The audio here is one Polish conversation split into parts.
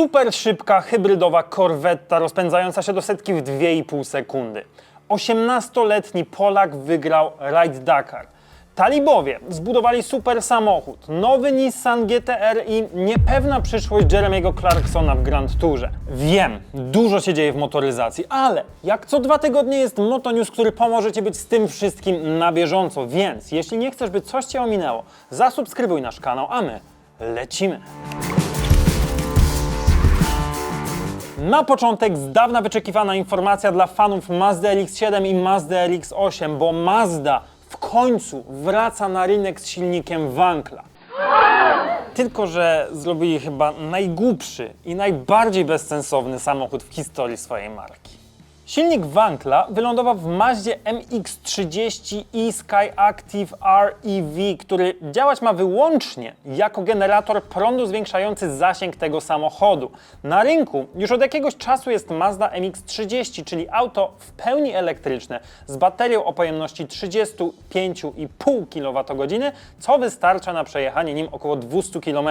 Super szybka, hybrydowa korwetta rozpędzająca się do setki w 2,5 sekundy. 18-letni Polak wygrał Raid Dakar. Talibowie zbudowali super samochód, nowy Nissan GTR i niepewna przyszłość Jeremiego Clarksona w Grand Tourze. Wiem, dużo się dzieje w motoryzacji, ale jak co dwa tygodnie jest Motonews, który pomoże Ci być z tym wszystkim na bieżąco, więc jeśli nie chcesz, by coś Cię ominęło, zasubskrybuj nasz kanał, a my lecimy. Na początek z dawna wyczekiwana informacja dla fanów Mazda RX-7 i Mazda RX-8, bo Mazda w końcu wraca na rynek z silnikiem Wankla. Tylko, że zrobili chyba najgłupszy i najbardziej bezsensowny samochód w historii swojej marki. Silnik Wankla wylądował w Mazdzie MX-30 e Sky Active REV, który działać ma wyłącznie jako generator prądu zwiększający zasięg tego samochodu. Na rynku już od jakiegoś czasu jest Mazda MX-30, czyli auto w pełni elektryczne z baterią o pojemności 35,5 kWh, co wystarcza na przejechanie nim około 200 km.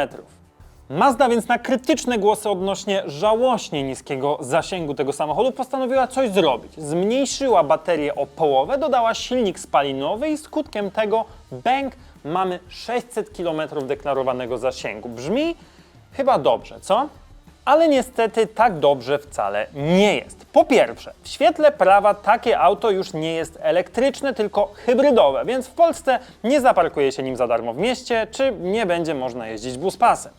Mazda więc na krytyczne głosy odnośnie żałośnie niskiego zasięgu tego samochodu postanowiła coś zrobić. Zmniejszyła baterię o połowę, dodała silnik spalinowy i skutkiem tego bęk mamy 600 km deklarowanego zasięgu. Brzmi chyba dobrze, co? Ale niestety tak dobrze wcale nie jest. Po pierwsze, w świetle prawa takie auto już nie jest elektryczne, tylko hybrydowe, więc w Polsce nie zaparkuje się nim za darmo w mieście, czy nie będzie można jeździć buspasem.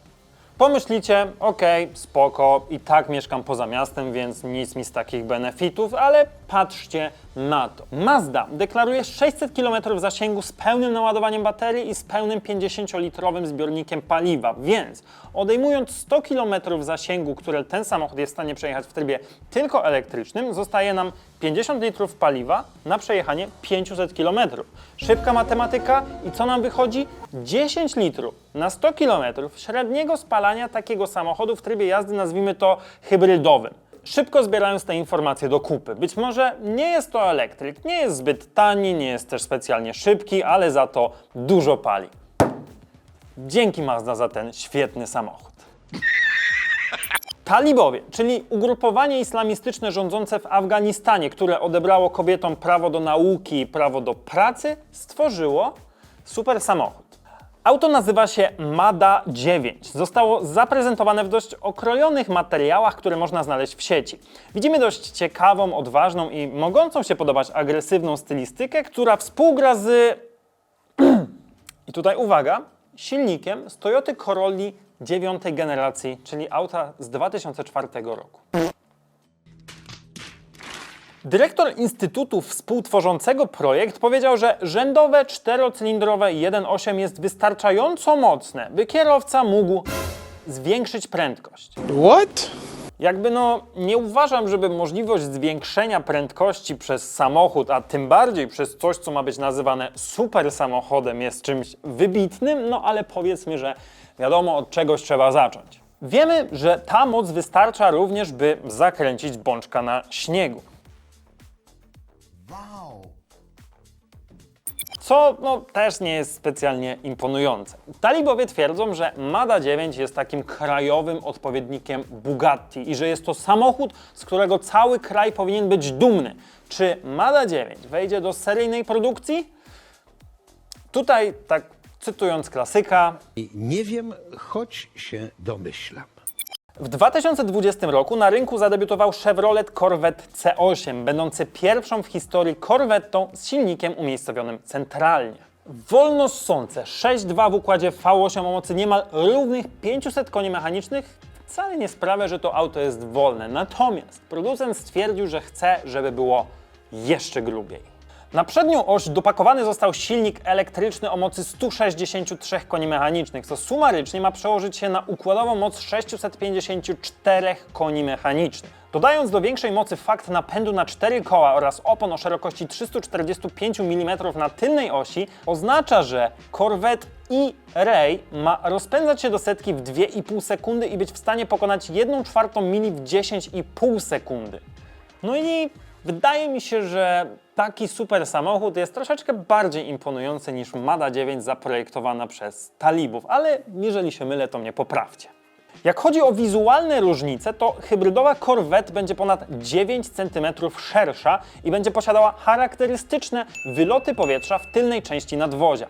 Pomyślicie, okej, spoko, i tak mieszkam poza miastem, więc nic mi z takich benefitów, ale patrzcie na to. Mazda deklaruje 600 km zasięgu z pełnym naładowaniem baterii i z pełnym 50-litrowym zbiornikiem paliwa, więc odejmując 100 km zasięgu, które ten samochód jest w stanie przejechać w trybie tylko elektrycznym, zostaje nam 50 litrów paliwa na przejechanie 500 km. Szybka matematyka i co nam wychodzi? 10 litrów na 100 km średniego spalania takiego samochodu w trybie jazdy, nazwijmy to hybrydowym. Szybko zbierając te informacje do kupy. Być może nie jest to elektryk, nie jest zbyt tani, nie jest też specjalnie szybki, ale za to dużo pali. Dzięki Mazda za ten świetny samochód. Talibowie, czyli ugrupowanie islamistyczne rządzące w Afganistanie, które odebrało kobietom prawo do nauki i prawo do pracy, stworzyło super samochód. Auto nazywa się Mada 9. Zostało zaprezentowane w dość okrojonych materiałach, które można znaleźć w sieci. Widzimy dość ciekawą, odważną i mogącą się podobać agresywną stylistykę, która współgra z i tutaj uwaga, silnikiem z Toyota Corolli dziewiątej generacji, czyli auta z 2004 roku. Dyrektor Instytutu współtworzącego projekt powiedział, że rzędowe czterocylindrowe 1.8 jest wystarczająco mocne, by kierowca mógł zwiększyć prędkość. What? Jakby no, nie uważam, żeby możliwość zwiększenia prędkości przez samochód, a tym bardziej przez coś, co ma być nazywane super samochodem, jest czymś wybitnym, no ale powiedzmy, że wiadomo od czegoś trzeba zacząć. Wiemy, że ta moc wystarcza również, by zakręcić bączka na śniegu. Co no, też nie jest specjalnie imponujące. Talibowie twierdzą, że Mada 9 jest takim krajowym odpowiednikiem Bugatti i że jest to samochód, z którego cały kraj powinien być dumny. Czy Mada 9 wejdzie do seryjnej produkcji? Tutaj, tak cytując klasyka, Nie wiem, choć się domyślam. W 2020 roku na rynku zadebiutował Chevrolet Corvette C8, będący pierwszą w historii korwettą z silnikiem umiejscowionym centralnie. Wolno ssące 6.2 w układzie V8 o mocy niemal równych 500 koni mechanicznych wcale nie sprawia, że to auto jest wolne. Natomiast producent stwierdził, że chce, żeby było jeszcze grubiej. Na przednią oś dopakowany został silnik elektryczny o mocy 163 koni mechanicznych, co sumarycznie ma przełożyć się na układową moc 654 koni mechanicznych. Dodając do większej mocy fakt napędu na 4 koła oraz opon o szerokości 345 mm na tylnej osi, oznacza, że Corvette i Ray ma rozpędzać się do setki w 2,5 sekundy i być w stanie pokonać 1 czwartą mili w 10,5 sekundy. No i wydaje mi się, że taki super samochód jest troszeczkę bardziej imponujący niż Mada 9 zaprojektowana przez talibów, ale jeżeli się mylę, to mnie poprawcie. Jak chodzi o wizualne różnice, to hybrydowa Corvette będzie ponad 9 cm szersza i będzie posiadała charakterystyczne wyloty powietrza w tylnej części nadwozia.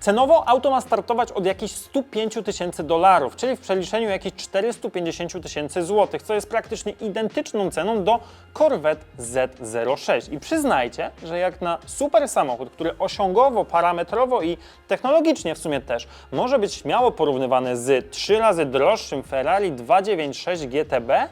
Cenowo auto ma startować od jakichś 105 tysięcy dolarów, czyli w przeliczeniu jakichś 450 tysięcy złotych, co jest praktycznie identyczną ceną do Corvette Z06. I przyznajcie, że jak na super samochód, który osiągowo, parametrowo i technologicznie w sumie też może być śmiało porównywany z 3 razy droższym Ferrari 296 GTB,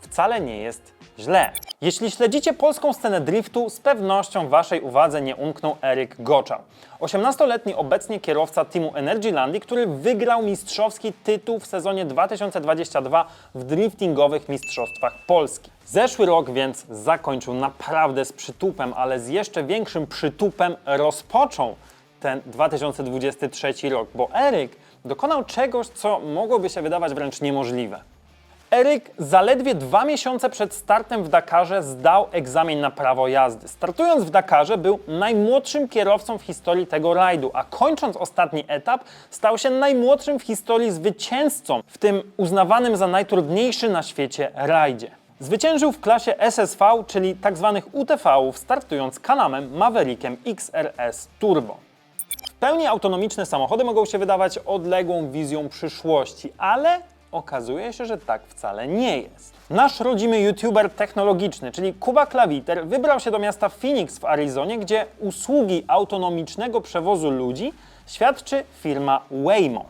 wcale nie jest źle. Jeśli śledzicie polską scenę driftu, z pewnością Waszej uwadze nie umknął Eryk Goczał. 18-letni obecnie kierowca teamu Energylandii, który wygrał mistrzowski tytuł w sezonie 2022 w driftingowych mistrzostwach Polski. Zeszły rok więc zakończył naprawdę z przytupem, ale z jeszcze większym przytupem rozpoczął ten 2023 rok, bo Eryk dokonał czegoś, co mogłoby się wydawać wręcz niemożliwe. Eryk zaledwie dwa miesiące przed startem w Dakarze zdał egzamin na prawo jazdy. Startując w Dakarze był najmłodszym kierowcą w historii tego rajdu, a kończąc ostatni etap stał się najmłodszym w historii zwycięzcą w tym uznawanym za najtrudniejszy na świecie rajdzie. Zwyciężył w klasie SSV, czyli tzw. UTV-ów, startując Kanamem Maverickiem XRS Turbo. W pełni autonomiczne samochody mogą się wydawać odległą wizją przyszłości, ale okazuje się, że tak wcale nie jest. Nasz rodzimy youtuber technologiczny, czyli Kuba Klawiter, wybrał się do miasta Phoenix w Arizonie, gdzie usługi autonomicznego przewozu ludzi świadczy firma Waymo.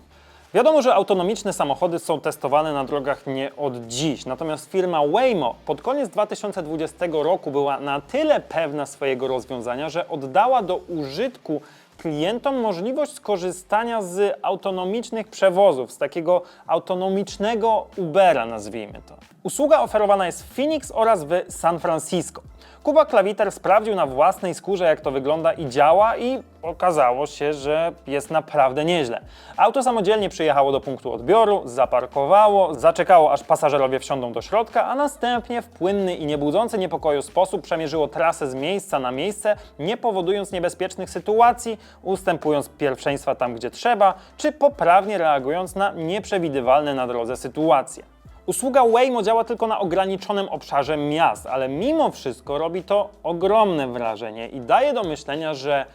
Wiadomo, że autonomiczne samochody są testowane na drogach nie od dziś, natomiast firma Waymo pod koniec 2020 roku była na tyle pewna swojego rozwiązania, że oddała do użytku klientom możliwość skorzystania z autonomicznych przewozów, z takiego autonomicznego Ubera, nazwijmy to. Usługa oferowana jest w Phoenix oraz w San Francisco. Kuba Klawiter sprawdził na własnej skórze, jak to wygląda i działa, i okazało się, że jest naprawdę nieźle. Auto samodzielnie przyjechało do punktu odbioru, zaparkowało, zaczekało, aż pasażerowie wsiądą do środka, a następnie w płynny i niebudzący niepokoju sposób przemierzyło trasę z miejsca na miejsce, nie powodując niebezpiecznych sytuacji, ustępując pierwszeństwa tam, gdzie trzeba, czy poprawnie reagując na nieprzewidywalne na drodze sytuacje. Usługa Waymo działa tylko na ograniczonym obszarze miast, ale mimo wszystko robi to ogromne wrażenie i daje do myślenia, że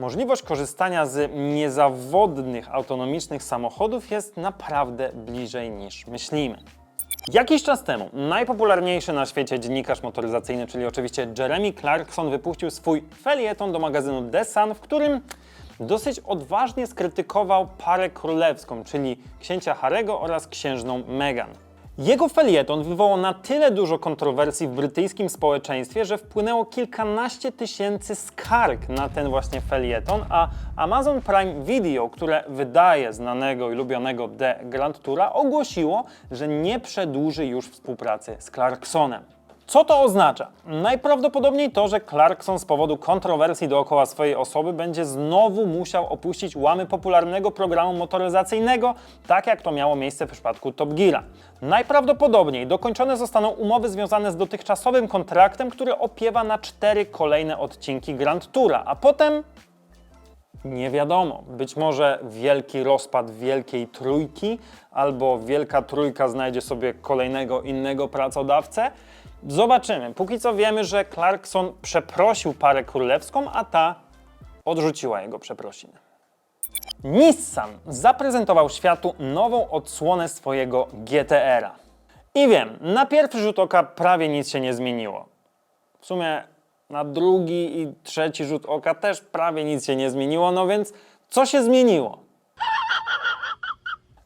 możliwość korzystania z niezawodnych, autonomicznych samochodów jest naprawdę bliżej niż myślimy. Jakiś czas temu najpopularniejszy na świecie dziennikarz motoryzacyjny, czyli oczywiście Jeremy Clarkson, wypuścił swój felieton do magazynu The Sun, w którym dosyć odważnie skrytykował parę królewską, czyli księcia Harego oraz księżną Meghan. Jego felieton wywołał na tyle dużo kontrowersji w brytyjskim społeczeństwie, że wpłynęło kilkanaście tysięcy skarg na ten właśnie felieton, a Amazon Prime Video, które wydaje znanego i lubionego The Grand Toura, ogłosiło, że nie przedłuży już współpracy z Clarksonem. Co to oznacza? Najprawdopodobniej to, że Clarkson z powodu kontrowersji dookoła swojej osoby będzie znowu musiał opuścić łamy popularnego programu motoryzacyjnego, tak jak to miało miejsce w przypadku Top Geara. Najprawdopodobniej dokończone zostaną umowy związane z dotychczasowym kontraktem, który opiewa na cztery kolejne odcinki Grand Toura, a potem nie wiadomo. Być może wielki rozpad Wielkiej Trójki albo Wielka Trójka znajdzie sobie kolejnego innego pracodawcę. Zobaczymy. Póki co wiemy, że Clarkson przeprosił parę królewską, a ta odrzuciła jego przeprosiny. Nissan zaprezentował światu nową odsłonę swojego GTR-a. I wiem, na pierwszy rzut oka prawie nic się nie zmieniło. W sumie na drugi i trzeci rzut oka też prawie nic się nie zmieniło, no więc co się zmieniło?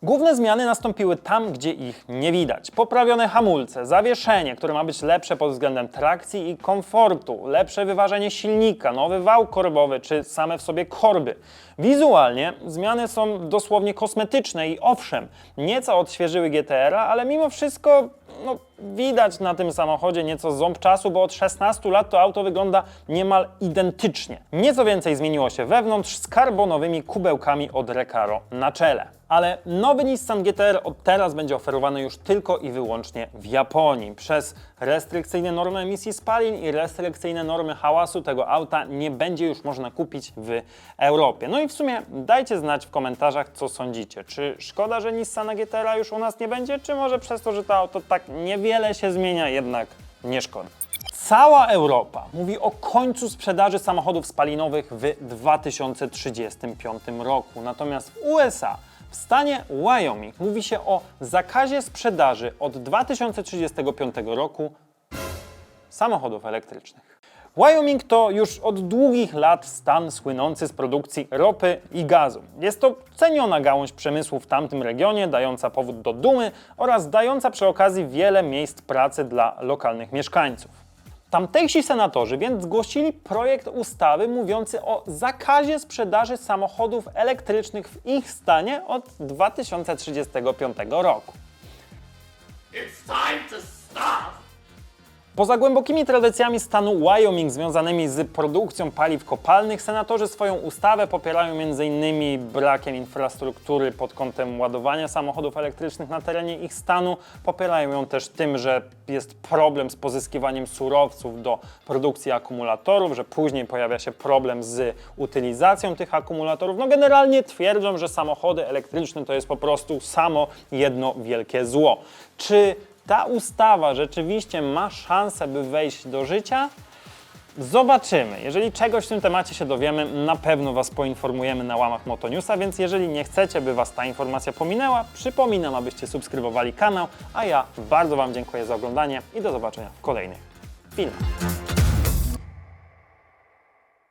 Główne zmiany nastąpiły tam, gdzie ich nie widać. Poprawione hamulce, zawieszenie, które ma być lepsze pod względem trakcji i komfortu, lepsze wyważenie silnika, nowy wał korbowy czy same w sobie korby. Wizualnie zmiany są dosłownie kosmetyczne i owszem, nieco odświeżyły GTR-a, ale mimo wszystko no, widać na tym samochodzie nieco ząb czasu, bo od 16 lat to auto wygląda niemal identycznie. Nieco więcej zmieniło się wewnątrz z karbonowymi kubełkami od Recaro na czele. Ale nowy Nissan GTR od teraz będzie oferowany już tylko i wyłącznie w Japonii. Przez restrykcyjne normy emisji spalin i restrykcyjne normy hałasu tego auta nie będzie już można kupić w Europie. No i w sumie dajcie znać w komentarzach, co sądzicie. Czy szkoda, że Nissana GTR już u nas nie będzie, czy może przez to, że to auto tak niewiele się zmienia, jednak nie szkoda. Cała Europa mówi o końcu sprzedaży samochodów spalinowych w 2035 roku. Natomiast w USA, w stanie Wyoming, mówi się o zakazie sprzedaży od 2035 roku samochodów elektrycznych. Wyoming to już od długich lat stan słynący z produkcji ropy i gazu. Jest to ceniona gałąź przemysłu w tamtym regionie, dająca powód do dumy oraz dająca przy okazji wiele miejsc pracy dla lokalnych mieszkańców. Tamtejsi senatorzy więc zgłosili projekt ustawy mówiący o zakazie sprzedaży samochodów elektrycznych w ich stanie od 2035 roku. It's time to stop! Poza głębokimi tradycjami stanu Wyoming związanymi z produkcją paliw kopalnych, senatorzy swoją ustawę popierają m.in. brakiem infrastruktury pod kątem ładowania samochodów elektrycznych na terenie ich stanu. Popierają ją też tym, że jest problem z pozyskiwaniem surowców do produkcji akumulatorów, że później pojawia się problem z utylizacją tych akumulatorów. No generalnie twierdzą, że samochody elektryczne to jest po prostu samo jedno wielkie zło. Czy ta ustawa rzeczywiście ma szansę, by wejść do życia? Zobaczymy. Jeżeli czegoś w tym temacie się dowiemy, na pewno Was poinformujemy na łamach Motonewsa, więc jeżeli nie chcecie, by Was ta informacja pominęła, przypominam, abyście subskrybowali kanał, a ja bardzo Wam dziękuję za oglądanie i do zobaczenia w kolejnych filmach.